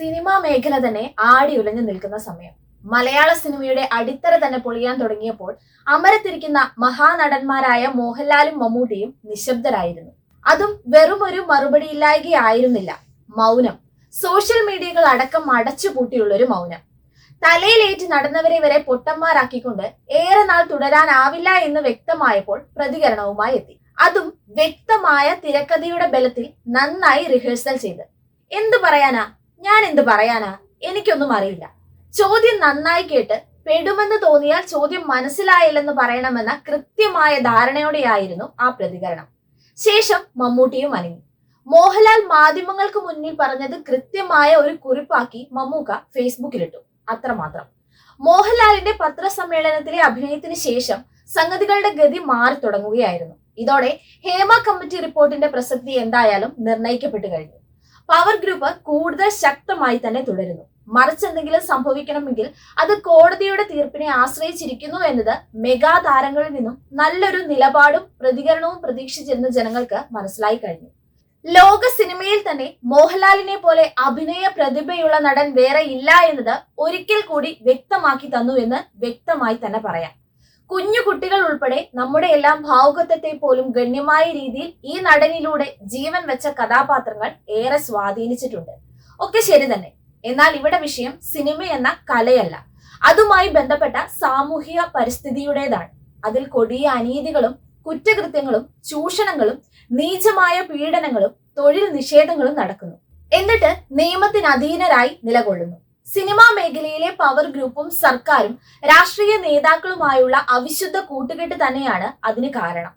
Cinema മേഖല തന്നെ ആടി ഉലഞ്ഞു നിൽക്കുന്ന സമയം. മലയാള സിനിമയുടെ അടിത്തറ തന്നെ പൊളിയാൻ തുടങ്ങിയപ്പോൾ അമരത്തിരിക്കുന്ന മഹാനടന്മാരായ മോഹൻലാലും മമ്മൂട്ടിയും നിശബ്ദരായിരുന്നു. അതും വെറും ഒരു മറുപടി മറുപടിയില്ലായകയായിരുന്നില്ല മൗനം. സോഷ്യൽ മീഡിയകൾ അടക്കം അടച്ചുപൂട്ടിയുള്ള ഒരു മൗനം. തലയിലേറ്റ് നടന്നവരെ വരെ പൊട്ടന്മാരാക്കിക്കൊണ്ട് ഏറെ നാൾ തുടരാനാവില്ല എന്ന് വ്യക്തമായപ്പോൾ പ്രതികരണവുമായി എത്തി. അതും വ്യക്തമായ തിരക്കഥയുടെ ബലത്തിൽ നന്നായി റിഹേഴ്സൽ ചെയ്ത്. എന്തു പറയാനാ? ഞാൻ എന്ത് പറയാനാ? എനിക്കൊന്നും അറിയില്ല. ചോദ്യം നന്നായി കേട്ട് പെടുമെന്ന് തോന്നിയാൽ ചോദ്യം മനസ്സിലായില്ലെന്ന് പറയണമെന്ന കൃത്യമായ ധാരണയോടെയായിരുന്നു ആ പ്രതികരണം. ശേഷം മമ്മൂട്ടിയും അനങ്ങി. മോഹൻലാൽ മാധ്യമങ്ങൾക്ക് മുന്നിൽ പറഞ്ഞത് കൃത്യമായ ഒരു കുറിപ്പാക്കി മമ്മൂക്ക ഫേസ്ബുക്കിലിട്ടു. അത്രമാത്രം. മോഹൻലാലിന്റെ പത്രസമ്മേളനത്തിലെ അഭിനയത്തിന് ശേഷം സംഗതികളുടെ ഗതി മാറി തുടങ്ങുകയായിരുന്നു ഇതോടെ ഹേമ കമ്മിറ്റി റിപ്പോർട്ടിന്റെ പ്രസക്തി എന്തായാലും നിർണയിക്കപ്പെട്ടു കഴിഞ്ഞു. പവർ ഗ്രൂപ്പ് കൂടുതൽ ശക്തമായി തന്നെ തുടരുന്നു. മറിച്ച് എന്തെങ്കിലും സംഭവിക്കണമെങ്കിൽ അത് കോടതിയുടെ തീർപ്പിനെ ആശ്രയിച്ചിരിക്കുന്നു എന്നത് മെഗാ താരങ്ങളിൽ നിന്നും നല്ലൊരു നിലപാടും പ്രതികരണവും പ്രതീക്ഷിച്ചിരുന്ന ജനങ്ങൾക്ക് മനസ്സിലായി കഴിഞ്ഞു. ലോക സിനിമയിൽ തന്നെ മോഹൻലാലിനെ പോലെ അഭിനയ പ്രതിഭയുള്ള നടൻ വേറെ ഇല്ല എന്നത് ഒരിക്കൽ കൂടി വ്യക്തമാക്കി തന്നു എന്ന് വ്യക്തമായി തന്നെ പറയാം. കുഞ്ഞു കുട്ടികൾ ഉൾപ്പെടെ നമ്മുടെ എല്ലാം ഭാവുകത്വത്തെ പോലും ഗണ്യമായ രീതിയിൽ ഈ നടനിലൂടെ ജീവൻ വെച്ച കഥാപാത്രങ്ങൾ ഏറെ സ്വാധീനിച്ചിട്ടുണ്ട്. ഒക്കെ ശരി തന്നെ. എന്നാൽ ഇവിടെ വിഷയം സിനിമ എന്ന കലയല്ല. അതുമായി ബന്ധപ്പെട്ട സാമൂഹിക പരിസ്ഥിതിയുടേതാണ്. അതിൽ കൊടിയ അനീതികളും കുറ്റകൃത്യങ്ങളും ചൂഷണങ്ങളും നീചമായ പീഡനങ്ങളും തൊഴിൽ നിഷേധങ്ങളും നടക്കുന്നു. എന്നിട്ട് നിയമത്തിനധീനരായി നിലകൊള്ളുന്നു. സിനിമാ മേഖലയിലെ പവർ ഗ്രൂപ്പും സർക്കാരും രാഷ്ട്രീയ നേതാക്കളുമായുള്ള അവിശുദ്ധ കൂട്ടുകെട്ട് തന്നെയാണ് അതിന് കാരണം.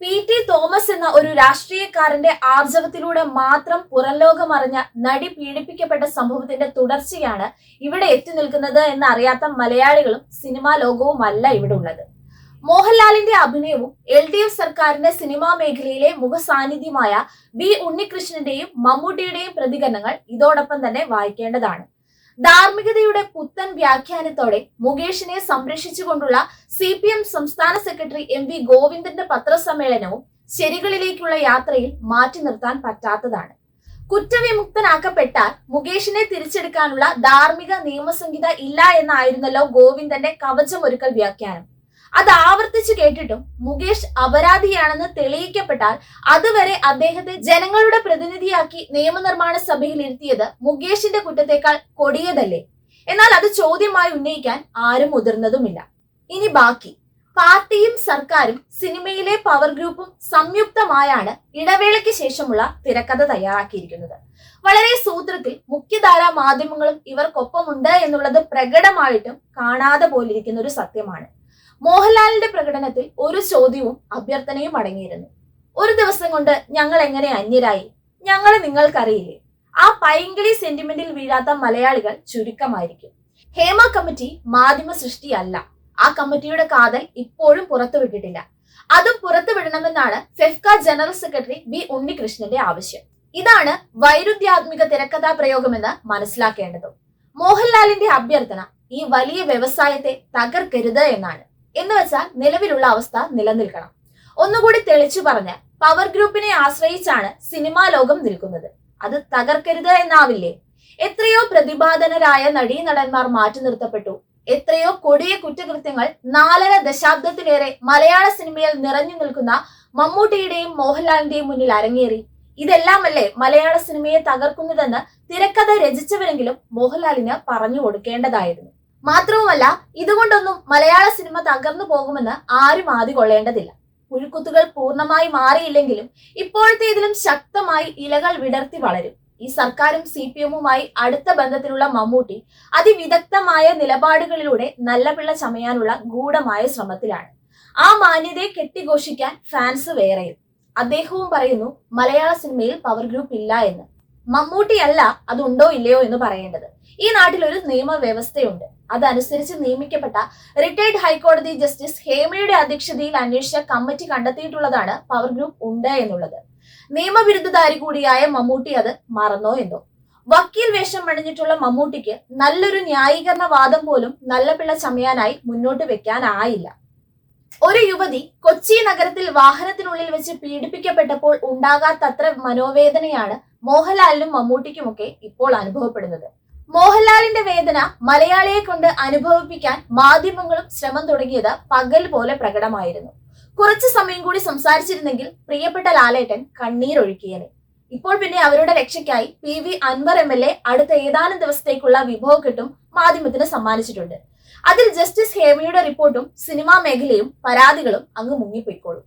പി ടി തോമസ് എന്ന ഒരു രാഷ്ട്രീയക്കാരന്റെ ആർജവത്തിലൂടെ മാത്രം പുറംലോകമറിഞ്ഞ നടി പീഡിപ്പിക്കപ്പെട്ട സംഭവത്തിന്റെ തുടർച്ചയാണ് ഇവിടെ എത്തി നിൽക്കുന്നത് എന്നറിയാത്ത മലയാളികളും സിനിമാ ലോകവുമല്ല ഇവിടെ ഉള്ളത്. മോഹൻലാലിന്റെ അഭിനയവും എൽ ഡി എഫ് സർക്കാരിന്റെ സിനിമാ മേഖലയിലെ മുഖസാന്നിധ്യമായ ബി ഉണ്ണികൃഷ്ണന്റെയും മമ്മൂട്ടിയുടെയും പ്രതികരണങ്ങൾ ഇതോടൊപ്പം തന്നെ വായിക്കേണ്ടതാണ്. ധാർമ്മികതയുടെ പുത്തൻ വ്യാഖ്യാനത്തോടെ മുകേഷിനെ സംരക്ഷിച്ചുകൊണ്ടുള്ള സി പി എം സംസ്ഥാന സെക്രട്ടറി എം വി ഗോവിന്ദന്റെ പത്രസമ്മേളനവും ശരികളിലേക്കുള്ള യാത്രയിൽ മാറ്റി നിർത്താൻ പറ്റാത്തതാണ്. കുറ്റവിമുക്തനാക്കപ്പെട്ടാൽ മുകേഷിനെ തിരിച്ചെടുക്കാനുള്ള ധാർമ്മിക നിയമസംഹിത ഇല്ല എന്നായിരുന്നല്ലോ ഗോവിന്ദന്റെ കവചമൊരുക്കൽ വ്യാഖ്യാനം. അത് ആവർത്തിച്ചു കേട്ടിട്ടും മുകേഷ് അപരാധിയാണെന്ന് തെളിയിക്കപ്പെട്ടാൽ അതുവരെ അദ്ദേഹത്തെ ജനങ്ങളുടെ പ്രതിനിധിയാക്കി നിയമനിർമ്മാണ സഭയിൽ ഇരുത്തിയത് മുകേഷിന്റെ കുറ്റത്തെക്കാൾ കൊടിയതല്ലേ? എന്നാൽ അത് ചോദ്യമായി ഉന്നയിക്കാൻ ആരും മുതിർന്നതുമില്ല. ഇനി ബാക്കി. പാർട്ടിയും സർക്കാരും സിനിമയിലെ പവർ ഗ്രൂപ്പും സംയുക്തമായാണ് ഇടവേളയ്ക്ക് ശേഷമുള്ള തിരക്കഥ തയ്യാറാക്കിയിരിക്കുന്നത്. വളരെ സൂത്രത്തിൽ മുഖ്യധാരാ മാധ്യമങ്ങളും ഇവർക്കൊപ്പമുണ്ട് എന്നുള്ളത് പ്രകടമായിട്ടും കാണാതെ പോലിരിക്കുന്ന ഒരു സത്യമാണ്. മോഹൻലാലിന്റെ പ്രകടനത്തിൽ ഒരു ചോദ്യവും അഭ്യർത്ഥനയും അടങ്ങിയിരുന്നു. ഒരു ദിവസം കൊണ്ട് ഞങ്ങൾ എങ്ങനെ അന്യരായി? ഞങ്ങളെ നിങ്ങൾക്കറിയില്ലേ? ആ പൈങ്കിളി സെന്റിമെന്റിൽ വീഴാത്ത മലയാളികൾ ചുരുക്കമായിരിക്കും. ഹേമ കമ്മിറ്റി മാധ്യമ സൃഷ്ടിയല്ല. ആ കമ്മിറ്റിയുടെ കാതൽ ഇപ്പോഴും പുറത്തുവിട്ടിട്ടില്ല. അതും പുറത്തുവിടണമെന്നാണ് ഫെഫ്ക ജനറൽ സെക്രട്ടറി ബി ഉണ്ണികൃഷ്ണന്റെ ആവശ്യം. ഇതാണ് വൈരുദ്ധ്യാത്മിക തിരക്കഥാ പ്രയോഗമെന്ന് മനസ്സിലാക്കേണ്ടതും. മോഹൻലാലിന്റെ അഭ്യർത്ഥന ഈ വലിയ വ്യവസായത്തെ തകർക്കരുത് എന്നാണ്. എന്ന് വെച്ചാൽ നിലവിലുള്ള അവസ്ഥ നിലനിൽക്കണം. ഒന്നുകൂടി തെളിച്ചു പറഞ്ഞ പവർ ഗ്രൂപ്പിനെ ആശ്രയിച്ചാണ് സിനിമാ ലോകം നിൽക്കുന്നത്. അത് തകർക്കരുത് എന്നാവില്ലേ? എത്രയോ പ്രതിപാദനരായ നടീനടന്മാർ മാറ്റി നിർത്തപ്പെട്ടു. എത്രയോ കൊടിയ കുറ്റകൃത്യങ്ങൾ നാലര ദശാബ്ദത്തിലേറെ മലയാള സിനിമയിൽ നിറഞ്ഞു നിൽക്കുന്ന മമ്മൂട്ടിയുടെയും മോഹൻലാലിന്റെയും മുന്നിൽ അരങ്ങേറി. ഇതെല്ലാമല്ലേ മലയാള സിനിമയെ തകർക്കുന്നതെന്ന് തിരക്കഥ രചിച്ചവരെങ്കിലും മോഹൻലാലിന് പറഞ്ഞു കൊടുക്കേണ്ടതായിരുന്നു. മാത്രവുമല്ല ഇതുകൊണ്ടൊന്നും മലയാള സിനിമ തകർന്നു പോകുമെന്ന് ആരും ആദ്യ കൊള്ളേണ്ടതില്ല പുഴുക്കുത്തുകൾ പൂർണമായി മാറിയില്ലെങ്കിലും ഇപ്പോഴത്തെ ഇതിലും ശക്തമായി ഇലകൾ വിടർത്തി വളരും. ഈ സർക്കാരും സി പി എമ്മുമായി അടുത്ത ബന്ധത്തിലുള്ള മമ്മൂട്ടി അതിവിദഗ്ധമായ നിലപാടുകളിലൂടെ നല്ല പിള്ള ചമയാനുള്ള ഗൂഢമായ ശ്രമത്തിലാണ്. ആ മാന്യതയെ കെട്ടിഘോഷിക്കാൻ ഫാൻസ് വേറെയും. അദ്ദേഹവും പറയുന്നു മലയാള സിനിമയിൽ പവർ ഗ്രൂപ്പ് ഇല്ല എന്ന്. മമ്മൂട്ടിയല്ല അതുണ്ടോ ഇല്ലയോ എന്ന് പറയേണ്ടത്. ഈ നാട്ടിൽ ഒരു നിയമവ്യവസ്ഥയുണ്ട്. അതനുസരിച്ച് നിയമിക്കപ്പെട്ട റിട്ടയർഡ് ഹൈക്കോടതി ജസ്റ്റിസ് ഹേമയുടെ അധ്യക്ഷതയിൽ അന്വേഷിച്ച കമ്മിറ്റി കണ്ടെത്തിയിട്ടുള്ളതാണ് പവർ ഗ്രൂപ്പ് ഉണ്ട് എന്നുള്ളത്. നിയമവിരുദ്ധധാരി കൂടിയായ മമ്മൂട്ടി അത് മറന്നോ എന്നോ വക്കീൽ വേഷം അണിഞ്ഞിട്ടുള്ള മമ്മൂട്ടിക്ക് നല്ലൊരു ന്യായീകരണ വാദം പോലും നല്ല പിള്ള ചമയാനായി മുന്നോട്ട് വെക്കാനായില്ല ഒരു യുവതി കൊച്ചി നഗരത്തിൽ വാഹനത്തിനുള്ളിൽ വെച്ച് പീഡിപ്പിക്കപ്പെട്ടപ്പോൾ ഉണ്ടാകാത്തത്ര മനോവേദനയാണ് മോഹൻലാലിനും മമ്മൂട്ടിക്കുമൊക്കെ ഇപ്പോൾ അനുഭവപ്പെടുന്നത്. മോഹൻലാലിന്റെ വേദന മലയാളിയെ കൊണ്ട് അനുഭവിപ്പിക്കാൻ മാധ്യമങ്ങളും ശ്രമം തുടങ്ങിയത് പകൽ പോലെ പ്രകടമായിരുന്നു. കുറച്ചു സമയം കൂടി സംസാരിച്ചിരുന്നെങ്കിൽ പ്രിയപ്പെട്ട ലാലേട്ടൻ കണ്ണീരൊഴുക്കിയേനെ ഇപ്പോൾ പിന്നെ അവരുടെ രക്ഷയ്ക്കായി P V Anvar M L A അടുത്ത ഏതാനും ദിവസത്തേക്കുള്ള വിഭവ കിട്ടും മാധ്യമത്തിന് സമ്മാനിച്ചിട്ടുണ്ട്. അതിൽ ജസ്റ്റിസ് ഹേമയുടെ റിപ്പോർട്ടും സിനിമാ മേഖലയും പരാതികളും അങ്ങ് മുങ്ങിപ്പോയിക്കോളും.